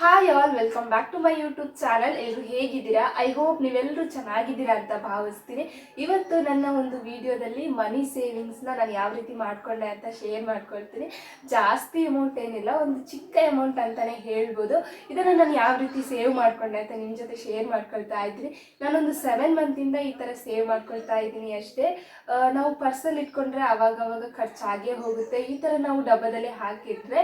Hi all welcome back to my YouTube channel ಎಲ್ಲರೂ ಹೇಗಿದ್ದೀರಾ? I hope ನೀವೆಲ್ಲರೂ ಚೆನ್ನಾಗಿದ್ದೀರಾ ಅಂತ ಭಾವಿಸ್ತೀನಿ. ಇವತ್ತು ನನ್ನ ಒಂದು ವಿಡಿಯೋದಲ್ಲಿ ಮನಿ ಸೇವಿಂಗ್ಸ್ನ ನಾನು ಯಾವ ರೀತಿ ಮಾಡಿಕೊಂಡೆ ಅಂತ ಶೇರ್ ಮಾಡ್ಕೊಳ್ತೀನಿ ಜಾಸ್ತಿ ಅಮೌಂಟ್ ಏನಿಲ್ಲ, ಒಂದು ಚಿಕ್ಕ ಅಮೌಂಟ್ ಅಂತಲೇ ಹೇಳ್ಬೋದು. ಇದನ್ನು ನಾನು ಯಾವ ರೀತಿ ಸೇವ್ ಮಾಡ್ಕೊಂಡೆ ಅಂತ ನಿಮ್ಮ ಜೊತೆ ಶೇರ್ ಮಾಡ್ಕೊಳ್ತಾ ಇದ್ದೀನಿ. ನಾನೊಂದು ಸೆವೆನ್ ಮಂತಿಂದ ಈ ಥರ ಸೇವ್ ಮಾಡ್ಕೊಳ್ತಾ ಇದ್ದೀನಿ ಅಷ್ಟೇ. ನಾವು ಪರ್ಸಲ್ಲಿ ಇಟ್ಕೊಂಡ್ರೆ ಅವಾಗವಾಗ ಅವಾಗ ಖರ್ಚಾಗೇ ಹೋಗುತ್ತೆ. ಈ ಥರ ನಾವು ಡಬ್ಬದಲ್ಲಿ ಹಾಕಿಟ್ರೆ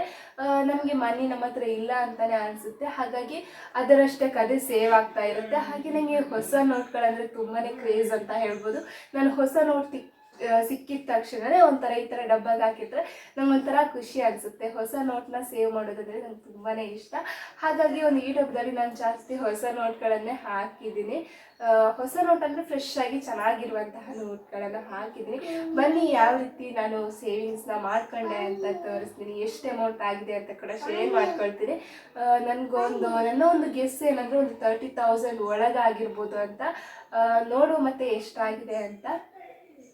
ನಮಗೆ ಮನಿ ನಮ್ಮ ಹತ್ರ ಇಲ್ಲ ಅಂತಾನೆ ಅನಿಸುತ್ತೆ. ಹಾಗಾಗಿ ಅದರಷ್ಟೇ ಕದೆ ಸೇವ್ ಆಗ್ತಾ ಇರುತ್ತೆ. ಹಾಗೆ ನನಗೆ ಹೊಸ ನೋಟ್ಗಳಂದರೆ ತುಂಬಾ ಕ್ರೇಜ್ ಅಂತ ಹೇಳ್ಬೋದು. ನಾನು ಹೊಸ ನೋಟ್ ಸಿಕ್ಕಿದ ತಕ್ಷಣನೇ ಒಂಥರ ಈ ಥರ ಡಬ್ಬಾಗ ಹಾಕಿದ್ರೆ ನಂಗೆ ಒಂಥರ ಖುಷಿ ಅನಿಸುತ್ತೆ. ಹೊಸ ನೋಟ್ನ ಸೇವ್ ಮಾಡೋದಂದರೆ ನಂಗೆ ತುಂಬಾ ಇಷ್ಟ. ಹಾಗಾಗಿ ಒಂದು ಈ ಡಬ್ಬದಲ್ಲಿ ನಾನು ಜಾಸ್ತಿ ಹೊಸ ನೋಟ್ಗಳನ್ನೇ ಹಾಕಿದ್ದೀನಿ. ಹೊಸ ನೋಟ್ ಅಂದರೆ ಫ್ರೆಶ್ ಆಗಿ ಚೆನ್ನಾಗಿರುವಂತಹ ನೋಟ್ಗಳನ್ನು ಹಾಕಿದ್ದೀನಿ. ಬನ್ನಿ ಯಾವ ರೀತಿ ನಾನು ಸೇವಿಂಗ್ಸ್ನ ಮಾಡ್ಕೊಂಡೆ ಅಂತ ತೋರಿಸ್ತೀನಿ. ಎಷ್ಟು ಅಮೌಂಟ್ ಆಗಿದೆ ಅಂತ ಕೂಡ ಶೇರ್ ಮಾಡ್ಕೊಳ್ತೀನಿ. ನನಗೊಂದು, ನನ್ನ ಒಂದು ಗೆಸ್ ಏನಂದರೆ ಒಂದು ತರ್ಟಿ ತೌಸಂಡ್ ಒಳಗಾಗಿರ್ಬೋದು ಅಂತ. ನೋಡು ಮತ್ತೆ ಎಷ್ಟಾಗಿದೆ ಅಂತ.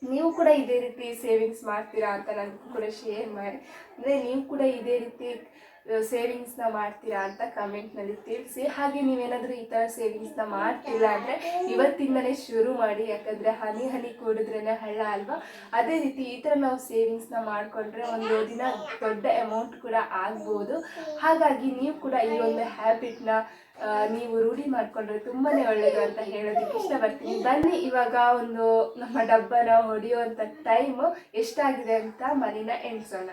ನೀವು ಕೂಡ ಇದೇ ರೀತಿ ಸೇವಿಂಗ್ಸ್ ಮಾಡ್ತೀರಾ ಅಂತ ನನಗೂ ಕೂಡ ಶೇರ್ ಮಾಡಿ. ಅಂದರೆ ನೀವು ಕೂಡ ಇದೇ ರೀತಿ ಸೇವಿಂಗ್ಸ್ನ ಮಾಡ್ತೀರಾ ಅಂತ ಕಮೆಂಟ್ನಲ್ಲಿ ತಿಳಿಸಿ. ಹಾಗೆ ನೀವೇನಾದರೂ ಈ ಥರ ಸೇವಿಂಗ್ಸ್ನ ಮಾಡ್ತಿಲ್ಲ ಅಂದರೆ ಇವತ್ತಿಂದಲೇ ಶುರು ಮಾಡಿ. ಯಾಕಂದರೆ ಹನಿ ಹನಿ ಕೂಡಿದ್ರೇ ಹಳ್ಳ ಅಲ್ವಾ? ಅದೇ ರೀತಿ ಈ ಥರ ನಾವು ಸೇವಿಂಗ್ಸ್ನ ಮಾಡಿಕೊಂಡ್ರೆ ಒಂದು ದಿನ ದೊಡ್ಡ ಅಮೌಂಟ್ ಕೂಡ ಆಗ್ಬೋದು. ಹಾಗಾಗಿ ನೀವು ಕೂಡ ಈ ಒಂದು ಹ್ಯಾಬಿಟ್ನ ನೀವು ರೂಢಿ ಮಾಡಿಕೊಂಡ್ರೆ ತುಂಬಾ ಒಳ್ಳೆಯದು ಅಂತ ಹೇಳೋದಕ್ಕೆ ಇಷ್ಟಪಡ್ತೀನಿ. ಬನ್ನಿ, ಇವಾಗ ಒಂದು ನಮ್ಮ ಡಬ್ಬನ ಹೊಡೆಯುವಂಥ ಟೈಮು ಎಷ್ಟಾಗಿದೆ ಅಂತ ಮನೇನ ಎಣಿಸೋಣ.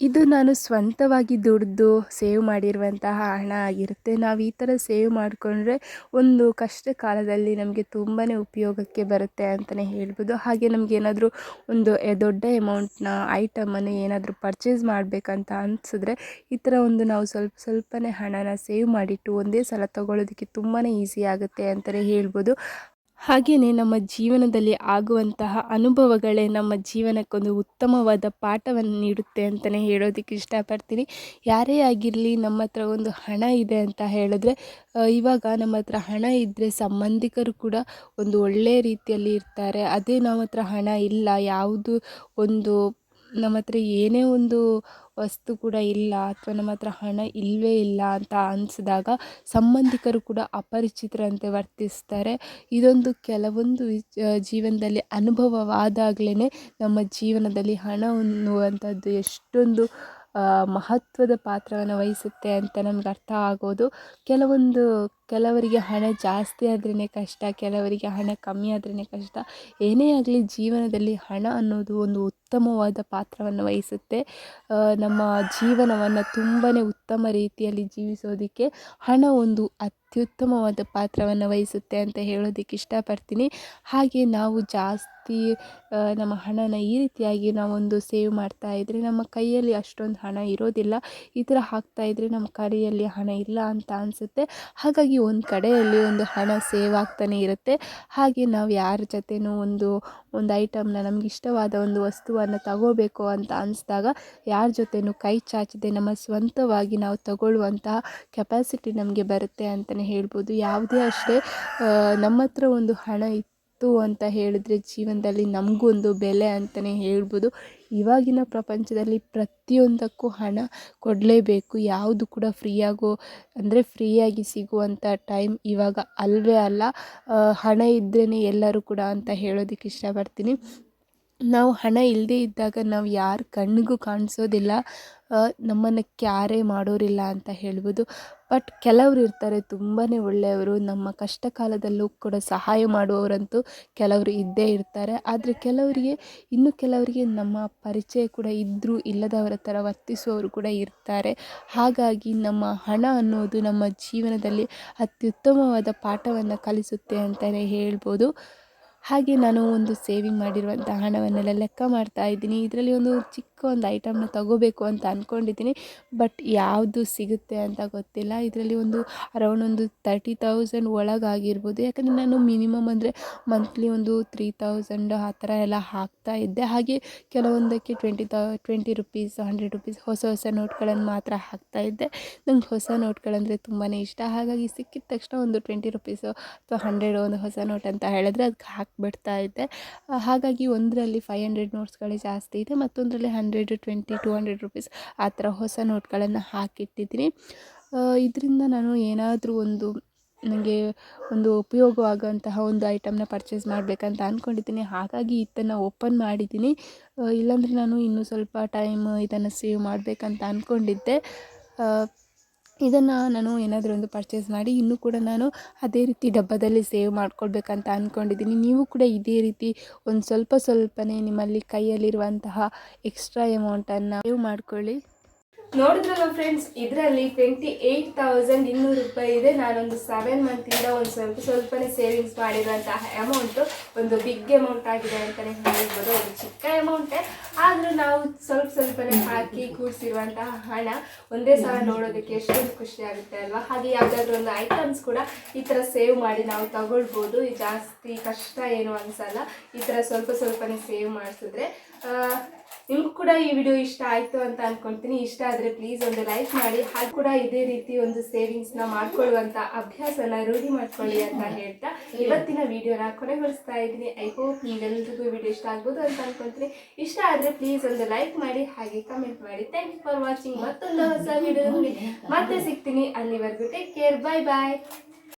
ಇದು ನಾನು ಸ್ವಂತವಾಗಿ ದುಡ್ದು ಸೇವ್ ಮಾಡಿರುವಂತಹ ಹಣ ಆಗಿರುತ್ತೆ. ನಾವು ಈ ಥರ ಸೇವ್ ಮಾಡಿಕೊಂಡ್ರೆ ಒಂದು ಕಷ್ಟ ಕಾಲದಲ್ಲಿ ನಮಗೆ ತುಂಬಾ ಉಪಯೋಗಕ್ಕೆ ಬರುತ್ತೆ ಅಂತಲೇ ಹೇಳ್ಬೋದು. ಹಾಗೆ ನಮಗೇನಾದರೂ ಒಂದು ದೊಡ್ಡ ಅಮೌಂಟ್ನ ಐಟಮನ್ನು ಏನಾದರೂ ಪರ್ಚೇಸ್ ಮಾಡಬೇಕಂತ ಅನಿಸಿದ್ರೆ ಈ ಥರ ಒಂದು ನಾವು ಸ್ವಲ್ಪ ಸ್ವಲ್ಪನೇ ಹಣನ ಸೇವ್ ಮಾಡಿಟ್ಟು ಒಂದೇ ಸಲ ತಗೊಳ್ಳೋದಕ್ಕೆ ತುಂಬಾ ಈಸಿ ಆಗುತ್ತೆ ಅಂತಲೇ ಹೇಳ್ಬೋದು. ಹಾಗೆಯೇ ನಮ್ಮ ಜೀವನದಲ್ಲಿ ಆಗುವಂತಹ ಅನುಭವಗಳೇ ನಮ್ಮ ಜೀವನಕ್ಕೊಂದು ಉತ್ತಮವಾದ ಪಾಠವನ್ನು ನೀಡುತ್ತೆ ಅಂತಲೇ ಹೇಳೋದಕ್ಕೆ ಇಷ್ಟಪಡ್ತೀನಿ. ಯಾರೇ ಆಗಿರಲಿ ನಮ್ಮ ಹತ್ರ ಒಂದು ಹಣ ಇದೆ ಅಂತ ಹೇಳಿದ್ರೆ ಇವಾಗ ನಮ್ಮ ಹತ್ರ ಹಣ ಇದ್ದರೆ ಸಂಬಂಧಿಕರು ಕೂಡ ಒಂದು ಒಳ್ಳೆಯ ರೀತಿಯಲ್ಲಿ ಇರ್ತಾರೆ. ಅದೇ ನಮ್ಮ ಹತ್ರ ಹಣ ಇಲ್ಲ, ಯಾವುದು ಒಂದು ನಮ್ಮ ಹತ್ರ ಏನೇ ಒಂದು ವಸ್ತು ಕೂಡ ಇಲ್ಲ ಅಥವಾ ನಮ್ಮ ಹತ್ರ ಹಣ ಇಲ್ಲವೇ ಇಲ್ಲ ಅಂತ ಅನಿಸಿದಾಗ ಸಂಬಂಧಿಕರು ಕೂಡ ಅಪರಿಚಿತರಂತೆ ವರ್ತಿಸ್ತಾರೆ. ಇದೊಂದು ಕೆಲವೊಂದು ಜೀವನದಲ್ಲಿ ಅನುಭವವಾದಾಗಲೇ ನಮ್ಮ ಜೀವನದಲ್ಲಿ ಹಣ ಅನ್ನುವಂಥದ್ದು ಎಷ್ಟೊಂದು ಮಹತ್ವದ ಪಾತ್ರವನ್ನು ವಹಿಸುತ್ತೆ ಅಂತ ನಮ್ಗೆ ಅರ್ಥ ಆಗೋದು. ಕೆಲವೊಂದು ಕೆಲವರಿಗೆ ಹಣ ಜಾಸ್ತಿ ಆದ್ರೇ ಕಷ್ಟ, ಕೆಲವರಿಗೆ ಹಣ ಕಮ್ಮಿ ಆದ್ರೇ ಕಷ್ಟ. ಏನೇ ಆಗಲಿ ಜೀವನದಲ್ಲಿ ಹಣ ಅನ್ನೋದು ಒಂದು ಉತ್ತಮವಾದ ಪಾತ್ರವನ್ನು ವಹಿಸುತ್ತೆ. ನಮ್ಮ ಜೀವನವನ್ನು ತುಂಬಾ ಉತ್ತಮ ರೀತಿಯಲ್ಲಿ ಜೀವಿಸೋದಕ್ಕೆ ಹಣ ಒಂದು ಅತ್ಯುತ್ತಮವಾದ ಪಾತ್ರವನ್ನು ವಹಿಸುತ್ತೆ ಅಂತ ಹೇಳೋದಕ್ಕೆ ಇಷ್ಟಪಡ್ತೀನಿ. ಹಾಗೆ ನಾವು ಜಾಸ್ತಿ ನಮ್ಮ ಹಣನ ಈ ರೀತಿಯಾಗಿ ನಾವೊಂದು ಸೇವ್ ಮಾಡ್ತಾ ಇದ್ದರೆ ನಮ್ಮ ಕೈಯಲ್ಲಿ ಅಷ್ಟೊಂದು ಹಣ ಇರೋದಿಲ್ಲ. ಈ ಥರ ಹಾಕ್ತಾ ಇದ್ದರೆ ನಮ್ಮ ಕೈಯಲ್ಲಿ ಹಣ ಇಲ್ಲ ಅಂತ ಅನಿಸುತ್ತೆ. ಹಾಗಾಗಿ ಒಂದು ಕಡೆಯಲ್ಲಿ ಒಂದು ಹಣ ಸೇವ್ ಆಗ್ತಾನೆ ಇರುತ್ತೆ. ಹಾಗೆ ನಾವು ಯಾರ ಜೊತೆನೂ ಒಂದು ಒಂದು ಐಟಮ್ನ ನಮ್ಗೆ ಇಷ್ಟವಾದ ಒಂದು ವಸ್ತುವನ್ನು ತಗೋಬೇಕು ಅಂತ ಅನಿಸ್ದಾಗ ಯಾರ ಜೊತೆನೂ ಕೈ ಚಾಚದೆ ನಮ್ಮ ಸ್ವಂತವಾಗಿ ನಾವು ತಗೊಳ್ಳುವಂತಹ ಕೆಪಾಸಿಟಿ ನಮಗೆ ಬರುತ್ತೆ ಅಂತಲೇ ಹೇಳ್ಬೋದು. ಯಾವುದೇ ಅಷ್ಟೇ ನಮ್ಮ ಹತ್ರ ಒಂದು ಹಣ ಇತ್ತು ಅಂತ ಹೇಳಿದ್ರೆ ಜೀವನದಲ್ಲಿ ನಮಗೊಂದು ಬೆಲೆ ಅಂತಲೇ ಹೇಳ್ಬೋದು. ಇವಾಗಿನ ಪ್ರಪಂಚದಲ್ಲಿ ಪ್ರತಿಯೊಂದಕ್ಕೂ ಹಣ ಕೊಡಲೇಬೇಕು. ಯಾವುದು ಕೂಡ ಫ್ರೀಯಾಗೋ, ಅಂದರೆ ಫ್ರೀಯಾಗಿ ಸಿಗುವಂಥ ಟೈಮ್ ಇವಾಗ ಅಲ್ಲವೇ ಅಲ್ಲ. ಹಣ ಇದ್ರೇ ಎಲ್ಲರೂ ಕೂಡ ಅಂತ ಹೇಳೋದಕ್ಕೆ ಇಷ್ಟಪಡ್ತೀನಿ. ನಾವು ಹಣ ಇಲ್ಲದೇ ಇದ್ದಾಗ ನಾವು ಯಾರ ಕಣ್ಣಿಗೂ ಕಾಣಿಸೋದಿಲ್ಲ. ನಮ್ಮನ್ನು ಕ್ಯಾರೇ ಮಾಡೋರಿಲ್ಲ ಅಂತ ಹೇಳ್ಬೋದು. ಬಟ್ ಕೆಲವರು ಇರ್ತಾರೆ ತುಂಬಾ ಒಳ್ಳೆಯವರು. ನಮ್ಮ ಕಷ್ಟ ಕಾಲದಲ್ಲೂ ಕೂಡ ಸಹಾಯ ಮಾಡುವವರಂತೂ ಕೆಲವರು ಇದ್ದೇ ಇರ್ತಾರೆ. ಆದರೆ ಕೆಲವರಿಗೆ, ಇನ್ನು ಕೆಲವರಿಗೆ ನಮ್ಮ ಪರಿಚಯ ಕೂಡ ಇದ್ದರೂ ಇಲ್ಲದವರ ಥರ ವರ್ತಿಸುವವರು ಕೂಡ ಇರ್ತಾರೆ. ಹಾಗಾಗಿ ನಮ್ಮ ಹಣ ಅನ್ನೋದು ನಮ್ಮ ಜೀವನದಲ್ಲಿ ಅತ್ಯುತ್ತಮವಾದ ಪಾಠವನ್ನು ಕಲಿಸುತ್ತೆ ಅಂತಲೇ ಹೇಳ್ಬೋದು. ಹಾಗೆ ನಾನು ಒಂದು ಸೇವಿಂಗ್ ಮಾಡಿರುವಂಥ ಹಣವನ್ನೆಲ್ಲ ಲೆಕ್ಕ ಮಾಡ್ತಾ ಇದ್ದೀನಿ. ಇದರಲ್ಲಿ ಒಂದು ಚಿಕ್ಕ ಒಂದು ಐಟಮ್ನ ತಗೋಬೇಕು ಅಂತ ಅಂದ್ಕೊಂಡಿದ್ದೀನಿ ಬಟ್ ಯಾವುದು ಸಿಗುತ್ತೆ ಅಂತ ಗೊತ್ತಿಲ್ಲ. ಇದರಲ್ಲಿ ಒಂದು ಅರೌಂಡ್ ಒಂದು ತರ್ಟಿ ತೌಸಂಡ್ ಒಳಗಾಗಿರ್ಬೋದು ಯಾಕಂದರೆ ನಾನು ಮಿನಿಮಮ್ ಅಂದರೆ ಮಂತ್ಲಿ ಒಂದು ತ್ರೀ ತೌಸಂಡ್ ಆ ಥರ ಎಲ್ಲ ಹಾಕ್ತಾ ಇದ್ದೆ. ಹಾಗೆ ಕೆಲವೊಂದಕ್ಕೆ ಟ್ವೆಂಟಿ ತೌ, ಟ್ವೆಂಟಿ ರುಪೀಸ್, ಹಂಡ್ರೆಡ್ ರುಪೀಸ್ ಹೊಸ ಹೊಸ ನೋಟ್ಗಳನ್ನು ಮಾತ್ರ ಹಾಕ್ತಾ ಇದ್ದೆ. ನಂಗೆ ಹೊಸ ನೋಟ್ಗಳಂದರೆ ತುಂಬಾ ಇಷ್ಟ. ಹಾಗಾಗಿ ಸಿಕ್ಕಿದ ತಕ್ಷಣ ಒಂದು ಟ್ವೆಂಟಿ ರುಪೀಸು ಅಥವಾ ಹಂಡ್ರೆಡ್ ಒಂದು ಹೊಸ ನೋಟ್ ಅಂತ ಹೇಳಿದ್ರೆ ಅದಕ್ಕೆ ಹಾಕಿಬಿಡ್ತಾ ಇದ್ದೆ. ಹಾಗಾಗಿ ಒಂದರಲ್ಲಿ ಫೈವ್ ಹಂಡ್ರೆಡ್ ನೋಟ್ಸ್ಗಳೇ ಜಾಸ್ತಿ ಇದೆ. ಮತ್ತೊಂದರಲ್ಲಿ hundred twenty two hundred rupees ಆ ಥರ ಹೊಸ ನೋಟ್ಗಳನ್ನು ಹಾಕಿಟ್ಟಿದ್ದೀನಿ. ಇದರಿಂದ ನಾನು ಏನಾದರೂ ಒಂದು ನನಗೆ ಒಂದು ಉಪಯೋಗವಾಗುವಂತಹ ಒಂದು ಐಟಮ್ನ ಪರ್ಚೇಸ್ ಮಾಡಬೇಕಂತ ಅಂದ್ಕೊಂಡಿದ್ದೀನಿ ಹಾಗಾಗಿ ಇದನ್ನು ಓಪನ್ ಮಾಡಿದ್ದೀನಿ. ಇಲ್ಲಾಂದರೆ ನಾನು ಇನ್ನೂ ಸ್ವಲ್ಪ ಟೈಮ್ ಇದನ್ನು ಸೇವ್ ಮಾಡಬೇಕಂತ ಅಂದ್ಕೊಂಡಿದ್ದೆ ಇದನ್ನು ನಾನು ಏನಾದರೂ ಒಂದು ಪರ್ಚೇಸ್ ಮಾಡಿ ಇನ್ನೂ ಕೂಡ ನಾನು ಅದೇ ರೀತಿ ಡಬ್ಬದಲ್ಲಿ ಸೇವ್ ಮಾಡ್ಕೊಳ್ಬೇಕಂತ ಅಂದ್ಕೊಂಡಿದ್ದೀನಿ ನೀವು ಕೂಡ ಇದೇ ರೀತಿ ಒಂದು ಸ್ವಲ್ಪ ಸ್ವಲ್ಪನೇ ನಿಮ್ಮಲ್ಲಿ ಕೈಯಲ್ಲಿರುವಂತಹ ಎಕ್ಸ್ಟ್ರಾ ಎಮೌಂಟನ್ನು ಸೇವ್ ಮಾಡ್ಕೊಳ್ಳಿ. ನೋಡಿದ್ರಲ್ಲ ಫ್ರೆಂಡ್ಸ್ ಇದರಲ್ಲಿ ಟ್ವೆಂಟಿ ಏಯ್ಟ್ ತೌಸಂಡ್ ಇನ್ನೂರು ರೂಪಾಯಿ ಇದೆ. ನಾನೊಂದು ಸೆವೆನ್ ಮಂತಿಂದ ಒಂದು ಸ್ವಲ್ಪ ಸ್ವಲ್ಪನೇ ಸೇವಿಂಗ್ಸ್ ಮಾಡಿರುವಂತಹ ಅಮೌಂಟು ಒಂದು ಬಿಗ್ ಅಮೌಂಟ್ ಆಗಿದೆ ಅಂತಲೇ ಹೇಳ್ಬೋದು. ಒಂದು ಚಿಕ್ಕ ಅಮೌಂಟೇ ಆದರೂ ನಾವು ಸ್ವಲ್ಪ ಸ್ವಲ್ಪನೇ ಹಾಕಿ ಕೂಡಿಸಿರುವಂತಹ ಹಣ ಒಂದೇ ಸಲ ನೋಡೋದಕ್ಕೆ ಎಷ್ಟೊಂದು ಖುಷಿ ಆಗುತ್ತೆ ಅಲ್ವಾ? ಹಾಗೆ ಯಾವುದಾದ್ರೂ ಒಂದು ಐಟಮ್ಸ್ ಕೂಡ ಈ ಥರ ಸೇವ್ ಮಾಡಿ ನಾವು ತಗೊಳ್ಬೋದು. ಜಾಸ್ತಿ ಕಷ್ಟ ಏನು ಅನ್ಸಲ್ಲ. ಈ ಥರ ಸ್ವಲ್ಪ ಸ್ವಲ್ಪನೇ ಸೇವ್ ಮಾಡಿಸಿದ್ರೆ ನಿಮ್ಗೂ ಕೂಡ ಈ ವಿಡಿಯೋ ಇಷ್ಟ ಆಯಿತು ಅಂತ ಅನ್ಕೊಳ್ತೀನಿ. ಇಷ್ಟ ಆದರೆ ಪ್ಲೀಸ್ ಒಂದು ಲೈಕ್ ಮಾಡಿ. ಹಾಗೆ ಕೂಡ ಇದೇ ರೀತಿ ಒಂದು ಸೇವಿಂಗ್ಸ್ನ ಮಾಡ್ಕೊಳ್ಳುವಂಥ ಅಭ್ಯಾಸನ ರೂಢಿ ಮಾಡ್ಕೊಳ್ಳಿ ಅಂತ ಹೇಳ್ತಾ ಇವತ್ತಿನ ವಿಡಿಯೋನ ಕೊನೆಗೊಳಿಸ್ತಾ ಇದ್ದೀನಿ. ಐ ಹೋಪ್ ನಿಮ್ಗೆಲ್ರಿಗೂ ವಿಡಿಯೋ ಇಷ್ಟ ಆಗ್ಬೋದು ಅಂತ ಅನ್ಕೊಳ್ತೀನಿ. ಇಷ್ಟ ಆದರೆ ಪ್ಲೀಸ್ ಒಂದು ಲೈಕ್ ಮಾಡಿ, ಹಾಗೆ ಕಮೆಂಟ್ ಮಾಡಿ. ಥ್ಯಾಂಕ್ ಯು ಫಾರ್ ವಾಚಿಂಗ್ ಮತ್ತೊಂದು ಹೊಸ ವಿಡಿಯೋದಲ್ಲಿ ಮತ್ತೆ ಸಿಗ್ತೀನಿ. ಅಲ್ಲಿವರೆಗೂ ಟೇಕ್ ಕೇರ್ ಬಾಯ್ ಬಾಯ್